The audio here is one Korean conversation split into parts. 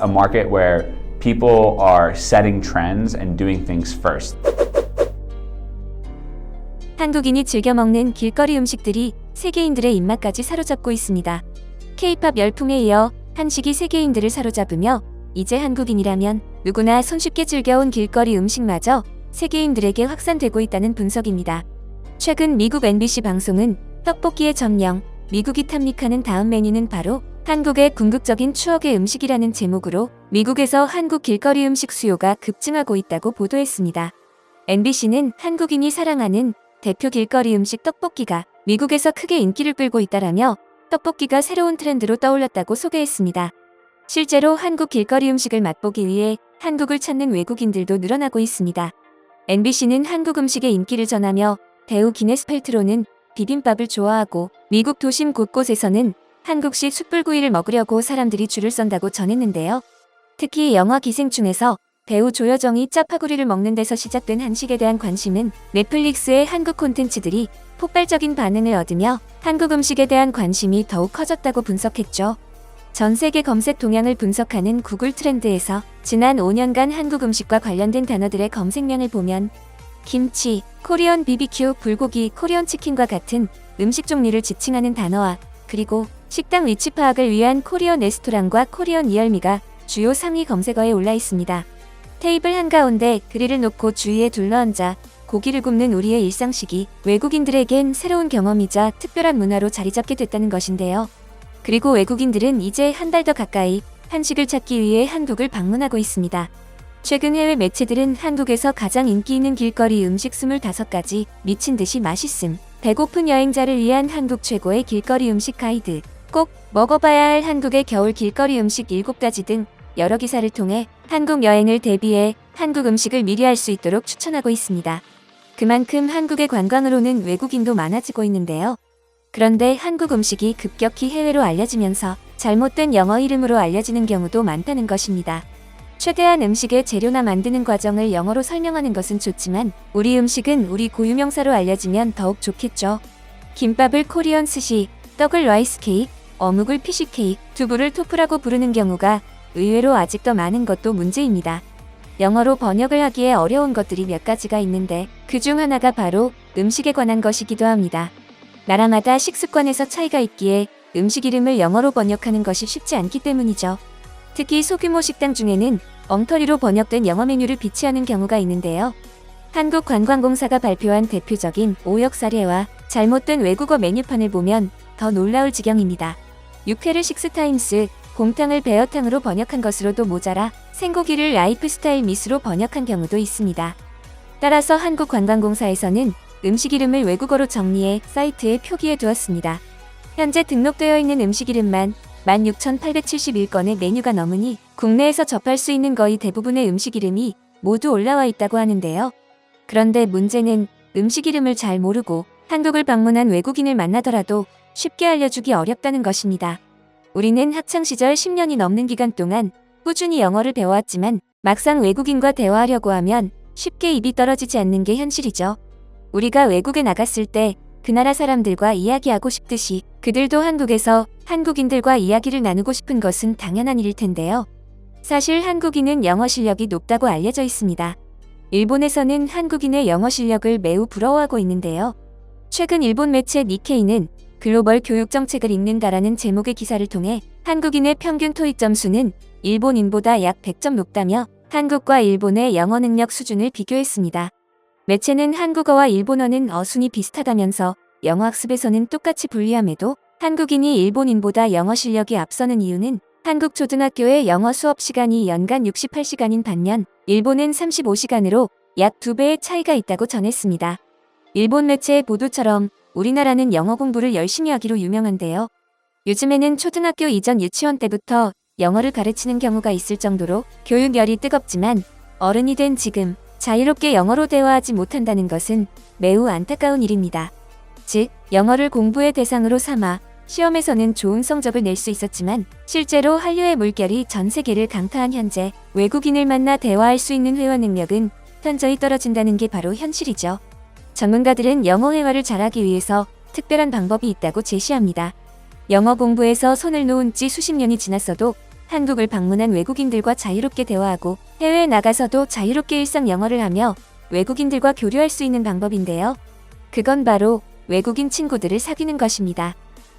A market where people are setting trends and doing things first. 한국인이 즐겨 먹는 길거리 음식들이 세계인들의 입맛까지 사로잡고 있습니다. K-팝 열풍에 이어 한식이 세계인들을 사로잡으며 이제 한국인이라면 누구나 손쉽게 즐겨온 길거리 음식마저 세계인들에게 확산되고 있다는 분석입니다. 최근 미국 NBC 방송은 떡볶이의 점령, 미국이 탐닉하는 다음 메뉴는 바로 한국의 궁극적인 추억의 음식이라는 제목으로 미국에서 한국 길거리 음식 수요가 급증하고 있다고 보도했습니다. NBC는 한국인이 사랑하는 대표 길거리 음식 떡볶이가 미국에서 크게 인기를 끌고 있다라며 떡볶이가 새로운 트렌드로 떠올랐다고 소개했습니다. 실제로 한국 길거리 음식을 맛보기 위해 한국을 찾는 외국인들도 늘어나고 있습니다. MBC는 한국 음식의 인기를 전하며 배우 기네스 펠트로는 비빔밥을 좋아하고 미국 도심 곳곳에서는 한국식 숯불구이를 먹으려고 사람들이 줄을 선다고 전했는데요. 특히 영화 기생충에서 배우 조여정이 짜파구리를 먹는 데서 시작된 한식에 대한 관심은 넷플릭스의 한국 콘텐츠들이 폭발적인 반응을 얻으며 한국 음식에 대한 관심이 더욱 커졌다고 분석했죠. 전 세계 검색 동향을 분석하는 구글 트렌드에서 지난 5년간 한국 음식과 관련된 단어들의 검색량을 보면 김치, 코리언 BBQ, 불고기, 코리언 치킨과 같은 음식 종류를 지칭하는 단어와 그리고 식당 위치 파악을 위한 코리언 레스토랑과 코리언 이열미가 주요 상위 검색어에 올라 있습니다. 테이블 한가운데 그릴을 놓고 주위에 둘러앉아 고기를 굽는 우리의 일상식이 외국인들에겐 새로운 경험이자 특별한 문화로 자리 잡게 됐다는 것인데요. 그리고 외국인들은 이제 한 달 더 가까이 한식을 찾기 위해 한국을 방문하고 있습니다. 최근 해외 매체들은 한국에서 가장 인기 있는 길거리 음식 25가지, 미친 듯이 맛있음, 배고픈 여행자를 위한 한국 최고의 길거리 음식 가이드, 꼭 먹어봐야 할 한국의 겨울 길거리 음식 7가지 등 여러 기사를 통해 한국 여행을 대비해 한국 음식을 미리 알수 있도록 추천하고 있습니다. 그만큼 한국의 관광으로는 외국인도 많아지고 있는데요. 그런데 한국 음식이 급격히 해외로 알려지면서 잘못된 영어 이름으로 알려지는 경우도 많다는 것입니다. 최대한 음식의 재료나 만드는 과정을 영어로 설명하는 것은 좋지만 우리 음식은 우리 고유명사로 알려지면 더욱 좋겠죠. 김밥을 코리언 스시, 떡을 라이스 케이크, 어묵을 피시 케이크, 두부를 토프라고 부르는 경우가 의외로 아직 더 많은 것도 문제입니다. 영어로 번역을 하기에 어려운 것들이 몇 가지가 있는데 그 중 하나가 바로 음식에 관한 것이기도 합니다. 나라마다 식습관에서 차이가 있기에 음식 이름을 영어로 번역하는 것이 쉽지 않기 때문이죠. 특히 소규모 식당 중에는 엉터리로 번역된 영어 메뉴를 비치하는 경우가 있는데요. 한국관광공사가 발표한 대표적인 오역 사례와 잘못된 외국어 메뉴판을 보면 더 놀라울 지경입니다. 육회를 식스타임스, 곰탕을 베어탕으로 번역한 것으로도 모자라 생고기를 라이프스타일 미스로 번역한 경우도 있습니다. 따라서 한국관광공사에서는 음식 이름을 외국어로 정리해 사이트에 표기해 두었습니다. 현재 등록되어 있는 음식 이름만 16,871건의 메뉴가 넘으니 국내에서 접할 수 있는 거의 대부분의 음식 이름이 모두 올라와 있다고 하는데요. 그런데 문제는 음식 이름을 잘 모르고 한국을 방문한 외국인을 만나더라도 쉽게 알려주기 어렵다는 것입니다. 우리는 학창시절 10년이 넘는 기간 동안 꾸준히 영어를 배워왔지만 막상 외국인과 대화하려고 하면 쉽게 입이 떨어지지 않는 게 현실이죠. 우리가 외국에 나갔을 때 그 나라 사람들과 이야기하고 싶듯이 그들도 한국에서 한국인들과 이야기를 나누고 싶은 것은 당연한 일일 텐데요. 사실 한국인은 영어 실력이 높다고 알려져 있습니다. 일본에서는 한국인의 영어 실력을 매우 부러워하고 있는데요. 최근 일본 매체 니케이는 글로벌 교육 정책을 읽는다라는 제목의 기사를 통해 한국인의 평균 토익 점수는 일본인보다 약 100점 높다며 한국과 일본의 영어 능력 수준을 비교했습니다. 매체는 한국어와 일본어는 어순이 비슷하다면서 영어 학습에서는 똑같이 분리함에도 한국인이 일본인보다 영어 실력이 앞서는 이유는 한국 초등학교의 영어 수업 시간이 연간 68시간인 반면 일본은 35시간으로 약 2배의 차이가 있다고 전했습니다. 일본 매체의 보도처럼 우리나라는 영어 공부를 열심히 하기로 유명한데요. 요즘에는 초등학교 이전 유치원 때부터 영어를 가르치는 경우가 있을 정도로 교육열이 뜨겁지만 어른이 된 지금 자유롭게 영어로 대화하지 못한다는 것은 매우 안타까운 일입니다. 즉, 영어를 공부의 대상으로 삼아 시험에서는 좋은 성적을 낼 수 있었지만 실제로 한류의 물결이 전 세계를 강타한 현재 외국인을 만나 대화할 수 있는 회화 능력은 현저히 떨어진다는 게 바로 현실이죠. 전문가들은 영어 회화를 잘하기 위해서 특별한 방법이 있다고 제시합니다. 영어 공부에서 손을 놓은 지 수십 년이 지났어도 한국을 방문한 외국인들과 자유롭게 대화하고 해외에 나가서도 자유롭게 일상 영어를 하며 외국인들과 교류할 수 있는 방법인데요. 그건 바로 외국인 친구들을 사귀는 것입니다.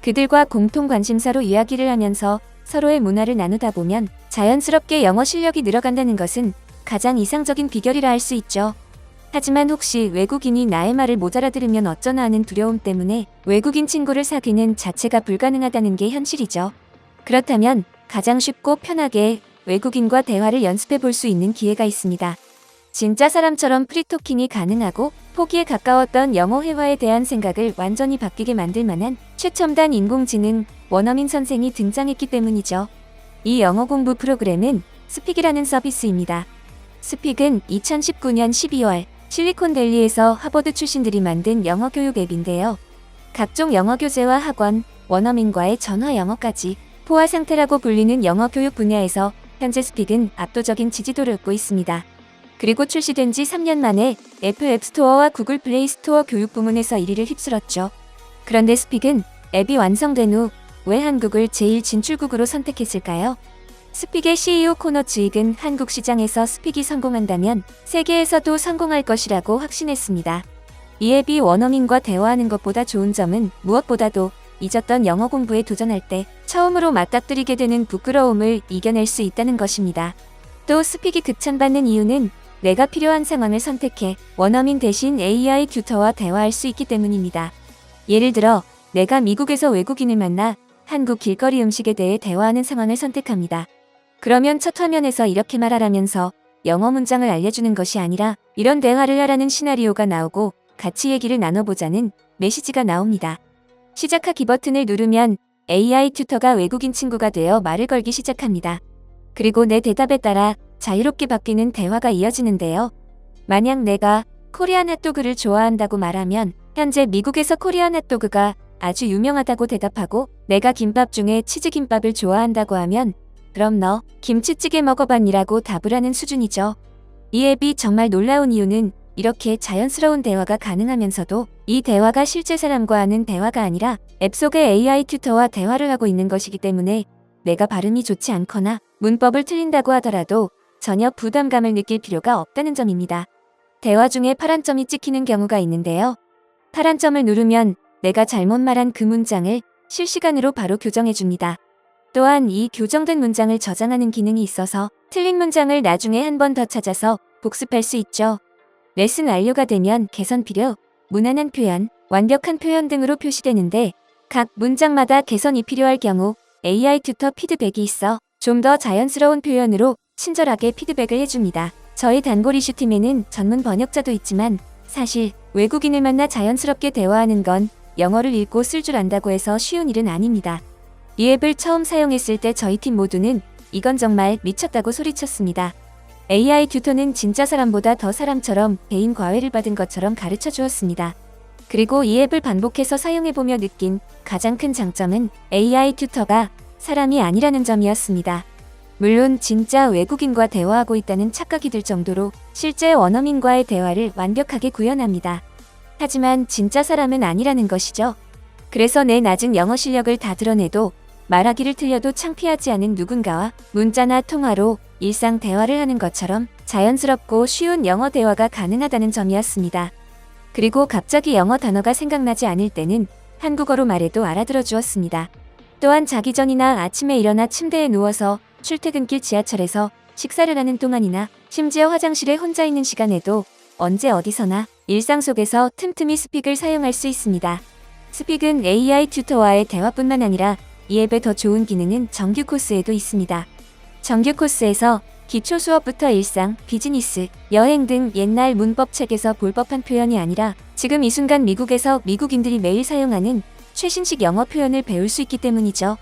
그들과 공통 관심사로 이야기를 하면서 서로의 문화를 나누다 보면 자연스럽게 영어 실력이 늘어간다는 것은 가장 이상적인 비결이라 할 수 있죠. 하지만 혹시 외국인이 나의 말을 못 알아들으면 어쩌나 하는 두려움 때문에 외국인 친구를 사귀는 자체가 불가능하다는 게 현실이죠. 그렇다면 가장 쉽고 편하게 외국인과 대화를 연습해 볼 수 있는 기회가 있습니다. 진짜 사람처럼 프리토킹이 가능하고 포기에 가까웠던 영어 회화에 대한 생각을 완전히 바뀌게 만들 만한 최첨단 인공지능 원어민 선생이 등장했기 때문이죠. 이 영어 공부 프로그램은 스픽이라는 서비스입니다. 스픽은 2019년 12월 실리콘밸리에서 하버드 출신들이 만든 영어 교육 앱인데요. 각종 영어 교재와 학원, 원어민과의 전화 영어까지 포화 상태라고 불리는 영어 교육 분야에서 현재 스픽은 압도적인 지지도를 얻고 있습니다. 그리고 출시된 지 3년 만에 애플 앱스토어와 구글 플레이 스토어 교육 부문에서 1위를 휩쓸었죠. 그런데 스픽은 앱이 완성된 후 왜 한국을 제일 진출국으로 선택했을까요? 스픽의 CEO 코너 주익은 한국 시장에서 스픽이 성공한다면 세계에서도 성공할 것이라고 확신했습니다. 이 앱이 원어민과 대화하는 것보다 좋은 점은 무엇보다도 잊었던 영어 공부에 도전할 때 처음으로 맞닥뜨리게 되는 부끄러움을 이겨낼 수 있다는 것입니다. 또 스픽이 극찬받는 이유는 내가 필요한 상황을 선택해 원어민 대신 AI 튜터와 대화할 수 있기 때문입니다. 예를 들어 내가 미국에서 외국인을 만나 한국 길거리 음식에 대해 대화하는 상황을 선택합니다. 그러면 첫 화면에서 이렇게 말하라면서 영어 문장을 알려주는 것이 아니라 이런 대화를 하라는 시나리오가 나오고 같이 얘기를 나눠보자는 메시지가 나옵니다. 시작하기 버튼을 누르면 AI 튜터가 외국인 친구가 되어 말을 걸기 시작합니다. 그리고 내 대답에 따라 자유롭게 바뀌는 대화가 이어지는데요. 만약 내가 코리안 핫도그를 좋아한다고 말하면 현재 미국에서 코리안 핫도그가 아주 유명하다고 대답하고 내가 김밥 중에 치즈김밥을 좋아한다고 하면 그럼 너 김치찌개 먹어봤니라고 답을 하는 수준이죠. 이 앱이 정말 놀라운 이유는 이렇게 자연스러운 대화가 가능하면서도 이 대화가 실제 사람과 하는 대화가 아니라 앱 속의 AI 튜터와 대화를 하고 있는 것이기 때문에 내가 발음이 좋지 않거나 문법을 틀린다고 하더라도 전혀 부담감을 느낄 필요가 없다는 점입니다. 대화 중에 파란 점이 찍히는 경우가 있는데요. 파란 점을 누르면 내가 잘못 말한 그 문장을 실시간으로 바로 교정해 줍니다. 또한 이 교정된 문장을 저장하는 기능이 있어서 틀린 문장을 나중에 한 번 더 찾아서 복습할 수 있죠. 레슨 완료가 되면 개선 필요, 무난한 표현, 완벽한 표현 등으로 표시되는데 각 문장마다 개선이 필요할 경우 AI 튜터 피드백이 있어 좀 더 자연스러운 표현으로 친절하게 피드백을 해줍니다. 저희 단골 이슈 팀에는 전문 번역자도 있지만 사실 외국인을 만나 자연스럽게 대화하는 건 영어를 읽고 쓸 줄 안다고 해서 쉬운 일은 아닙니다. 이 앱을 처음 사용했을 때 저희 팀 모두는 이건 정말 미쳤다고 소리쳤습니다. AI 튜터는 진짜 사람보다 더 사람처럼 개인 과외를 받은 것처럼 가르쳐 주었습니다. 그리고 이 앱을 반복해서 사용해보며 느낀 가장 큰 장점은 AI 튜터가 사람이 아니라는 점이었습니다. 물론 진짜 외국인과 대화하고 있다는 착각이 들 정도로 실제 원어민과의 대화를 완벽하게 구현합니다. 하지만 진짜 사람은 아니라는 것이죠. 그래서 내 낮은 영어 실력을 다 드러내도 말하기를 틀려도 창피하지 않은 누군가와 문자나 통화로 일상 대화를 하는 것처럼 자연스럽고 쉬운 영어 대화가 가능하다는 점이었습니다. 그리고 갑자기 영어 단어가 생각나지 않을 때는 한국어로 말해도 알아들어 주었습니다. 또한 자기 전이나 아침에 일어나 침대에 누워서 출퇴근길 지하철에서 식사를 하는 동안이나 심지어 화장실에 혼자 있는 시간에도 언제 어디서나 일상 속에서 틈틈이 스픽을 사용할 수 있습니다. 스픽은 AI 튜터와의 대화뿐만 아니라 이 앱의 더 좋은 기능은 정규 코스에도 있습니다. 정규 코스에서 기초 수업부터 일상, 비즈니스, 여행 등 옛날 문법 책에서 볼 법한 표현이 아니라 지금 이 순간 미국에서 미국인들이 매일 사용하는 최신식 영어 표현을 배울 수 있기 때문이죠.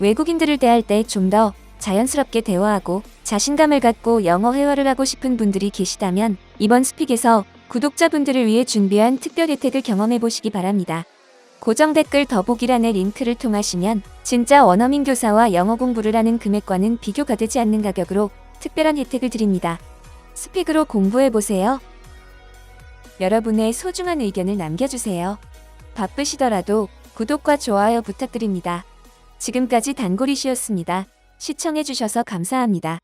외국인들을 대할 때 좀 더 자연스럽게 대화하고 자신감을 갖고 영어 회화를 하고 싶은 분들이 계시다면 이번 스픽에서 구독자분들을 위해 준비한 특별 혜택을 경험해 보시기 바랍니다. 고정 댓글 더보기란의 링크를 통하시면 진짜 원어민 교사와 영어 공부를 하는 금액과는 비교가 되지 않는 가격으로 특별한 혜택을 드립니다. 스픽으로 공부해 보세요. 여러분의 소중한 의견을 남겨주세요. 바쁘시더라도 구독과 좋아요 부탁드립니다. 지금까지 단골이시였습니다. 시청해주셔서 감사합니다.